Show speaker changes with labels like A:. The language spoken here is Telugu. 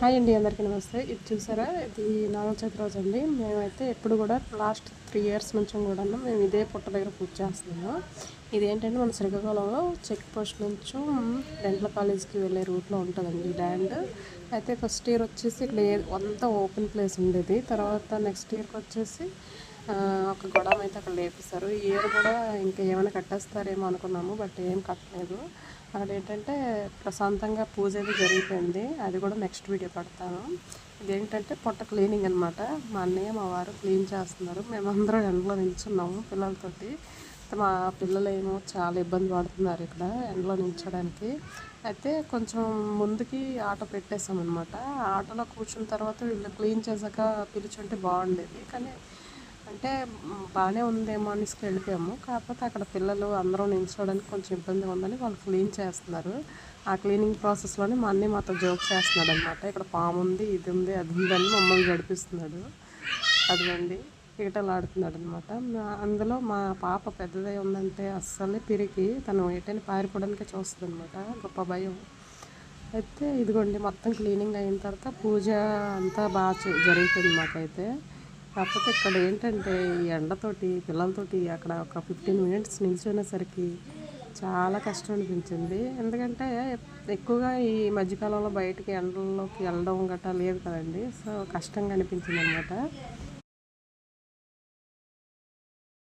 A: హాయ్ అండి అందరికీ నమస్తే. ఇది చూసారా? ఇది నాగ చవితి రోజు అండి. మేమైతే ఎప్పుడు కూడా లాస్ట్ త్రీ ఇయర్స్ నుంచి కూడా మేము ఇదే పుట్ట దగ్గర పూజ చేస్తున్నాము. ఇదేంటంటే మన శ్రీకాకుళంలో చెక్ పోస్ట్ నుంచి డెంటల్ కాలేజ్కి వెళ్ళే రూట్లో ఉంటుందండి ల్యాండ్. అయితే ఫస్ట్ ఇయర్ వచ్చేసి ఇక్కడ అంతా ఓపెన్ ప్లేస్ ఉండేది. తర్వాత నెక్స్ట్ ఇయర్కి వచ్చేసి ఒక గొడవ అయితే అక్కడ లేపిస్తారు ఈ ఇయర్ కూడా ఇంకా ఏమైనా కట్టేస్తారేమో అనుకున్నాము బట్ ఏం కట్టలేదు. అక్కడ ఏంటంటే ప్రశాంతంగా పూజ అయితే జరిగిపోయింది. అది కూడా నెక్స్ట్ వీడియో పెడతాను. ఇదేంటంటే పొట్ట క్లీనింగ్ అనమాట మా అన్నయ్య మా వారు క్లీన్ చేస్తున్నారు. మేమందరం ఎండలో నిల్చున్నాము పిల్లలతోటి. మా పిల్లలు ఏమో చాలా ఇబ్బంది పడుతున్నారు ఇక్కడ ఎండలో నిల్చడానికి. అయితే కొంచెం ముందుకి ఆటో పెట్టేసాం అనమాట ఆటోలో కూర్చున్న తర్వాత వీళ్ళు క్లీన్ చేశాక పిలుచుంటే బాగుండేది. కానీ అంటే బాగానే ఉందేమో అనేసి వెళ్ళిపోయాము. కాకపోతే అక్కడ పిల్లలు అందరూ నిల్చోవడానికి కొంచెం ఇబ్బంది ఉందని వాళ్ళు క్లీన్ చేస్తున్నారు. ఆ క్లీనింగ్ ప్రాసెస్లోనే మా అన్ని మాతో జోక్ చేస్తున్నాడు అనమాట ఇక్కడ పాము ఉంది ఇది ఉంది అది ఉందని మమ్మల్ని గడిపిస్తున్నాడు. అదిగోండి ఈటలు ఆడుతున్నాడు అనమాట అందులో మా పాప పెద్దదై ఉందంటే అస్సలే పిరికి. తను ఎటైనా పారిపోవడానికే చూస్తుంది అనమాట గొప్ప భయం. అయితే ఇదిగోండి మొత్తం క్లీనింగ్ అయిన తర్వాత పూజ అంతా బాగా జరుగుతుంది జరిగిపోయింది మాకైతే. కాకపోతే ఇక్కడ ఏంటంటే ఈ ఎండతోటి పిల్లలతోటి అక్కడ ఒక ఫిఫ్టీన్ మినిట్స్ నిల్చునేసరికి చాలా కష్టం అనిపించింది. ఎందుకంటే ఎక్కువగా ఈ మధ్యకాలంలో బయటికి ఎండల్లోకి వెళ్ళడం గట్రా లేదు కదండి. సో కష్టంగా అనిపించింది అనమాట